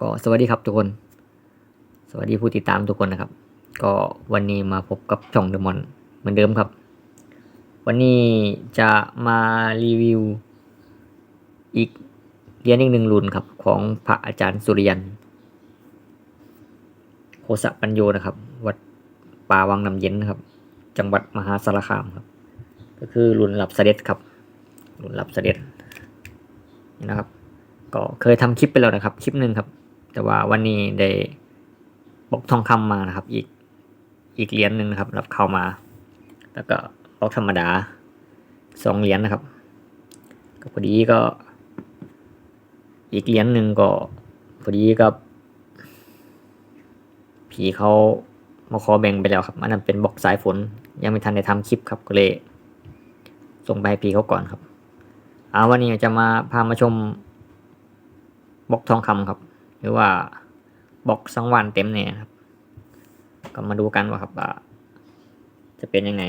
ก็สวัสดีครับทุกคน สวัสดีผู้ติดตามทุกคนนะครับ ก็วันนี้มาพบกับช่องเดมอนเหมือนเดิมครับ วันนี้จะมารีวิว อีกเรียญอีกหนึ่งรุ่นครับ ของพระอาจารย์สุริยันโคสะปัญโยนะครับ วัดป่าวังน้ำเย็นนะครับ จังหวัดมหาสารคามครับ ก็คือรุ่นหลับเสด็จครับรุ่นหลับเสด็จนี่นะครับก็เคยทำคลิปไปแล้วนะครับ คลิปหนึ่งครับ แต่ว่าวันนี้ได้บล็อกทองคำมานะครับ อีกอีกเหรียญหนึ่งนะครับ รับเข้ามา แล้วก็บล็อกธรรมดาสองเหรียญนะครับก็พอดีก็ อีกเหรียญหนึ่งก็พอดีกับผีเขามาขอแบ่งไปแล้วครับอันนั้นเป็นบล็อกสายฝน ยังไม่ทันได้ทำคลิปครับก็เลยส่งไปให้พี่เขาก่อนครับเอาวันนี้จะมาพามาชมบล็อกทองคำครับ รือว่าบล็อกสังวานเต็มเนี่ยครับ ก็มาดูกันว่าครับว่าจะเป็นยังไง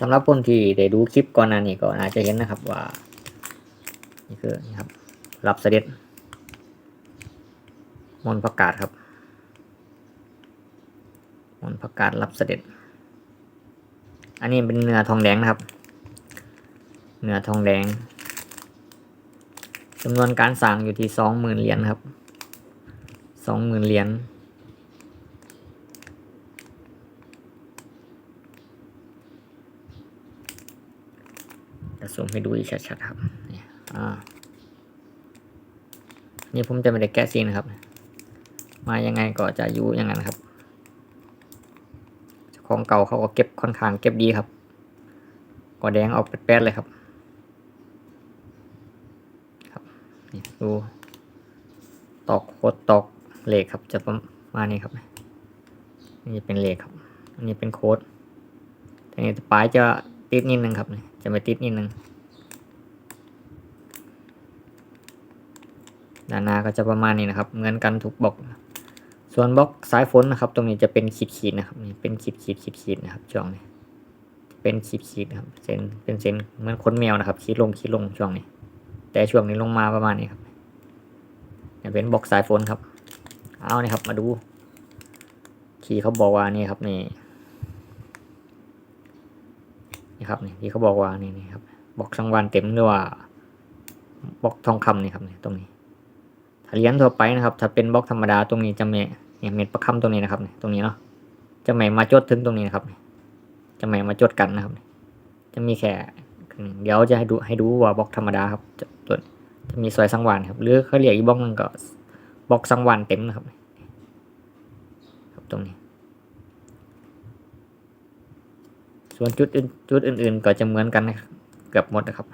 สำหรับคนที่ได้ดูคลิปก่อนหน้านี้ก็อาจจะเห็นนะครับว่า นี่คือนี่ครับรับเสด็จมนต์ประกาศครับมนต์ประกาศรับเสด็จ อันนี้เป็นเนื้อทองแดงนะครับ เนื้อทองแดง จำนวนการสั่งอยู่ที่สองหมื่นเหรียญครับสองหมื่นเหรียญจะซูมให้ดูอีกชัดๆครับนี่อ่านี่ผมจะไม่ได้แกะซีนนะครับ มายังไงก็จะอยู่อย่างนั้นครับของเก่าเขาก็เก็บค่อนข้างเก็บดีครับก็แดงออกแป๊ดๆเลยครับ ครับ นี่ ดูตอกโคดตอกเหล็กครับจะประมาณนี้ครับนี่เป็นเหล็กครับ อันนี้เป็นโค้ดแต่นี่ปลายจะติดนิดนึงครับจะไม่ติดนิดนึงด้านหน้าก็จะประมาณนี้นะครับ เหมือนกันทุกบล็อก ส่วนบล็อกสายฝนนะครับ ตรงนี้จะเป็นขีดขีดนะครับนี่เป็นขีดขีดขีดขีดนะครับช่วงนี้เป็นขีดขีดครับเส้นเป็นเส้นเหมือนขนแมวนะครับขีดลงขีดลงช่วงนี้ แต่ช่วงนี้ลงมาประมาณนี้ครับเนี่ยเป็นบล็อกสายฝนครับ เอาเนี่ครับ มาดู ที่เขาบอกว่านี่ครับนี่นี่ครับนี่ที่เขาบอกว่านี่นี่ครับบล็อกสังวานเต็มหรือว่าบล็อกทองคำนี่ครับนี่ตรงนี้ถ้าเหรียญทั่วไปนะครับ ถ้าเป็นบล็อกธรรมดาตรงนี้จะไม่เนี่ยเม็ดประคำตรงนี้นะครับนี่ตรงนี้เนาะจะไม่มาจดถึงตรงนี้นะครับ จะไม่มาจดกันนะครับ จะมีแค่ เดี๋ยวจะให้ดูให้ดูว่าบล็อกธรรมดาครับจะจะมีซอยสังวานครับหรือเขาเรียกอีบล็อกนึงก็บล็อกสังวานเต็มนะครับ ครับตรงนี้ ส่วนจุดอื่นจุดอื่น ๆ ก็จะเหมือนกันนะครับเกือบหมดนะครับ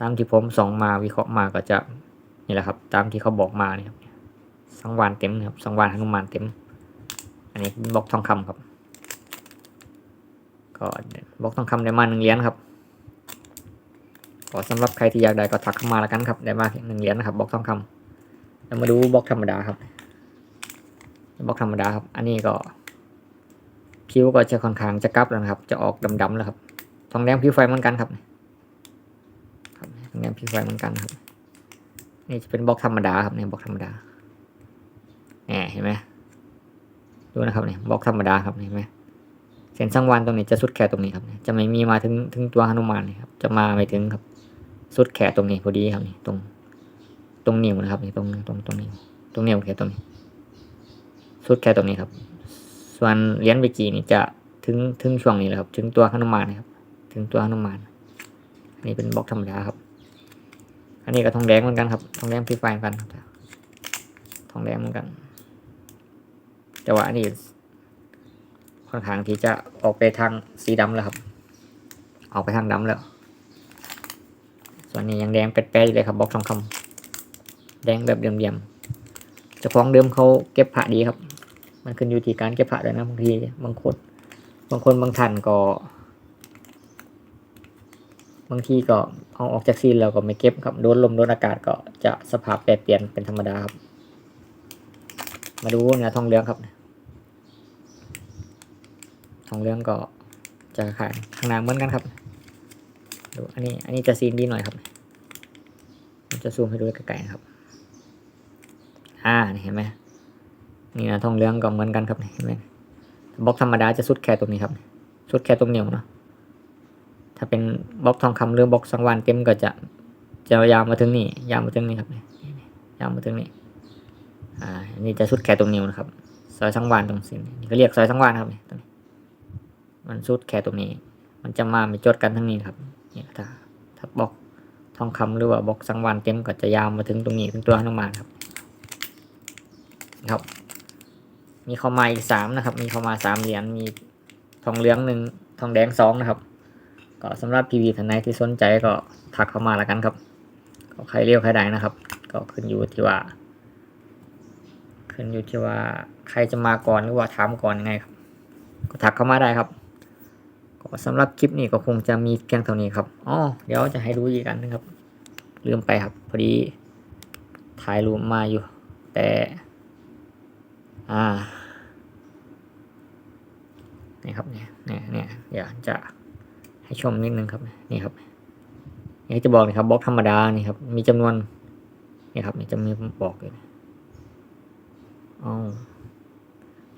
ตามที่ผมส่องมาวิเคราะห์มาก็จะนี่แหละครับ ตามที่เขาบอกมานี่ครับสังวานเต็มนะครับสังวานหนุมานเต็ม อันนี้บล็อกทองคำครับ ก็บล็อกทองคำได้มาหนึ่งเหรียญครับก็สำหรับใครที่อยากได้ก็ทักเข้ามาแล้วกันครับได้มาหนึ่งเหรียญนะครับบล็อกทองคำแล้วมาดูบล็อกธรรมดาครับบล็อกธรรมดาครับ อันนี้ก็ผิวก็จะค่อนข้างจะกลับแล้วครับ จะออกดำๆแล้วครับทองแดงผิวไฟเหมือนกันครับทองแดงผิวไฟเหมือนกันครับ นี่จะเป็นบล็อกธรรมดาครับเนี่ยบล็อกธรรมดาแหมเห็นไหมดูนะครับเนี่ยบล็อกธรรมดาครับเห็นไหม เส้นสังวานตรงนี้จะสุดแค่ตรงนี้ครับ จะไม่มีมาถึงถึงตัวหนุมานเลยครับ จะมาไม่ถึงครับ สุดแขนตรงนี้พอดีครับนี่ตรง ตรงนิ้วนะครับนี่ตรงตรงตรงนิ้วตรงนิ้วแค่ตรงนี้ สุดแค่ตรงนี้ครับ ส่วนเหรียญเวจีนี่จะถึงถึงช่วงนี้แหละครับ ถึงตัวหนุมานนะครับ ถึงตัวหนุมานอันนี้เป็นบล็อกธรรมดาครับ อันนี้ก็ทองแดงเหมือนกันครับทองแดงพรีไฟเหมือนกันครับทองแดงเหมือนกัน แต่ว่าอันนี้ ค่อนข้างที่จะออกไปทางสีดำแล้วครับ ออกไปทางดำแล้ว ส่วนนี้ยังแดงแป๊ดๆอยู่เลยครับบล็อกทองคำแดงแบบเดิมๆเจ้าของเดิมเขาเก็บผ้าดีครับ มันขึ้นอยู่ที่การเก็บผ้าด้วยนะบางทีบางคนบางคนบางท่านก็ บางทีก็เอาออกจากซีนแล้วก็ไม่เก็บครับโดนลมโดนอากาศก็จะสภาพแปรเปลี่ยนเป็นธรรมดาครับ มาดูเนื้อทองเหลืองครับ ทองเหลืองก็จะขายข้างหน้าเหมือนกันครับดูอันนี้อันนี้จะซีนดีหน่อยครับจะซูมให้ดูใกล้ๆครับ อ่าเห็นไหมนี่นะทองเหลืองก็เหมือนกันครับเห็นไหมบล็อกธรรมดาจะสุดแค่ตรงนี้ครับ สุดแค่ตรงนิ้วเนาะถ้าเป็นบล็อกทองคำหรือบล็อกสังวานเต็มก็จะจะยาวมาถึงนี่ ยาวมาถึงนี่ครับยาวมาถึงนี่อ่านี่จะสุดแค่ตรงนิ้วนะครับซอยสังวานตรงสิ้นนี่ก็เรียกซอยสังวานครับนี่ตรงนี้ มันสุดแค่ตรงนี้ มันจะมาไม่จดกันทั้งนี้ครับนี่ถ้าถ้าบล็อกทองคำหรือว่าบล็อกสังวานเต็มก็จะยาวมาถึงตรงนี้ถึงตัวหนุมานครับครับ มีเข้ามาอีกสามนะครับ มีเข้ามาสามเหรียญมีทองเหลืองหนึ่งทองแดงสองนะครับ ก็สำหรับพีวีท่านไหนที่สนใจก็ทักเข้ามาแล้วกันครับก็ใครเรียวใครใดนะครับ ก็ขึ้นอยู่ที่ว่า ขึ้นอยู่ที่ว่าใครจะมาก่อนหรือว่าถามก่อนยังไงครับ ก็ทักเข้ามาได้ครับ ก็สำหรับคลิปนี้ก็คงจะมีเพียงเท่านี้ครับอ๋อเดี๋ยวจะให้ดูอีกอันนึงครับลืมไปครับ พอดีถ่ายรูปมาอยู่ แต่ อ่านี่ครับเนี่ยเนี่ยเนี่ยอยากจะให้ชมนิดนึงครับนี่ครับนี่จะบอกนะครับบล็อกธรรมดานี่ครับ มีจำนวนนี่ครับ นี่จะมีบอกเลยอ๋อ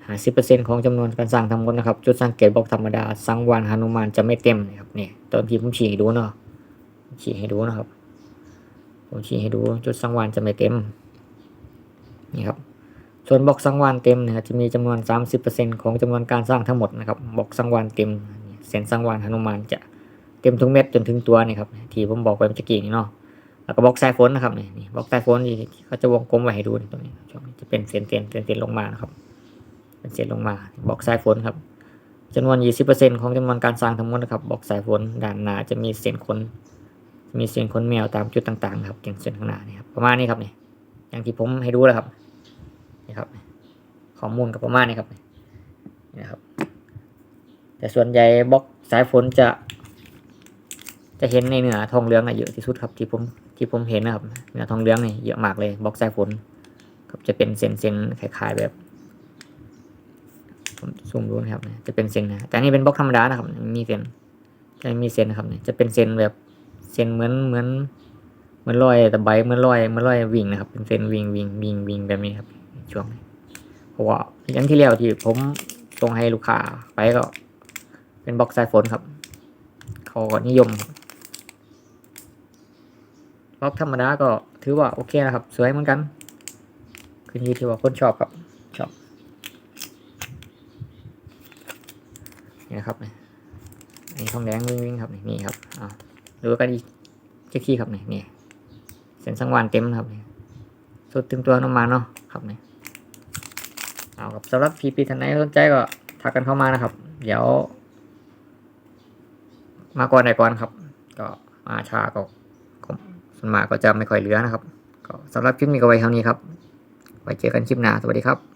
หาสิบเปอร์เซ็นของจำนวนการสร้างทั้งหมดนะครับ จุดสังเกตบล็อกธรรมดา สังวานหนุมานจะไม่เต็มนะครับเนี่ยตอนที่ผมชี้ให้ดูเนาะชี้ให้ดูนะครับผมชี้ให้ดู จุดสังวานจะไม่เต็มนี่ครับส่วนบล็อกสังวานเต็มนะครับจะมีจำนวน 30%ของจำนวนการสร้างทั้งหมดนะครับบล็อกสังวานเต็มเส้นสังวานหนุมานจะเต็มทุกเม็ดจนถึงตัวนี่ครับที่ผมบอกไปเมื่อกี้นี่เนาะแล้วก็บล็อกสายฝนนะครับนี่บล็อกสายฝนที่เขาจะวงกลมไว้ให้ดูตรงนี้ช่วงนี้จะเป็นเส้นเส้นเส้นเส้นลงมานะครับ เป็นเส้นลงมาบอกสายฝนครับจำนวน 20%ของจำนวนการสร้างทั้งหมดนะครับบอกสายฝนด้านหน้าจะมีเส้นขนมีเส้นขนแมวตามจุดต่างๆครับอย่างเส้นข้างหน้านี่ครับประมาณนี้ครับเนี่ยอย่างที่ผมให้ดูแล้วครับนี่ครับข้อมูลกับประมาณนี้ครับนี่นะครับ แต่ส่วนใหญ่บล็อกสายฝนจะ จะเห็นในเนื้อทองเหลืองอะเยอะที่สุดครับที่ผมที่ผมเห็นนะครับเนื้อทองเหลืองนี่เยอะมากเลยบล็อกสายฝนครับจะเป็นเส้นเส้นๆคล้ายๆแบบ ผมซูมดูนะครับจะเป็นเส้นนะแต่นี่เป็นบล็อกธรรมดานะครับมีเส้นจะไม่มีเส้นนะครับจะเป็นเส้นแบบเส้นเหมือนเหมือนเหมือนรอยตะไบเหมือนรอยเหมือนรอยวิ่งนะครับ เป็นเส้นวิ่งวิ่งวิ่งวิ่งแบบนี้ครับช่วงเพราะว่าอย่างที่แล้วที่ผมส่งให้ลูกค้าไปก็ เป็นบล็อกสายฝนครับเขาก็นิยมบบล็อกธรรมดาก็ถือว่าโอเคนะครับ สวยเหมือนกัน ขึ้นอยู่ที่ว่าคนชอบครับชอบ นะครับนี่ทองแดงวิ่งวิ่งครับนี่นี่ครับอ่าดูกันอีกเจ๊ขี้ครับนี่นี่เส้นสังวานเต็มครับนี่สุดถึงตัวน้ำมันเนาะครับนี่เอาครับสำหรับพีพีท่านไหนสนใจก็ทักกันเข้ามานะครับ เดี๋ยว มาก่อนไหนก่อนครับ ก็มาช้าก็ก็ส่วนมากก็จะไม่ค่อยเหลือนะครับ ก็สำหรับคลิปนี้ก็ไว้เท่านี้ครับ ไว้เจอกันคลิปหน้า สวัสดีครับ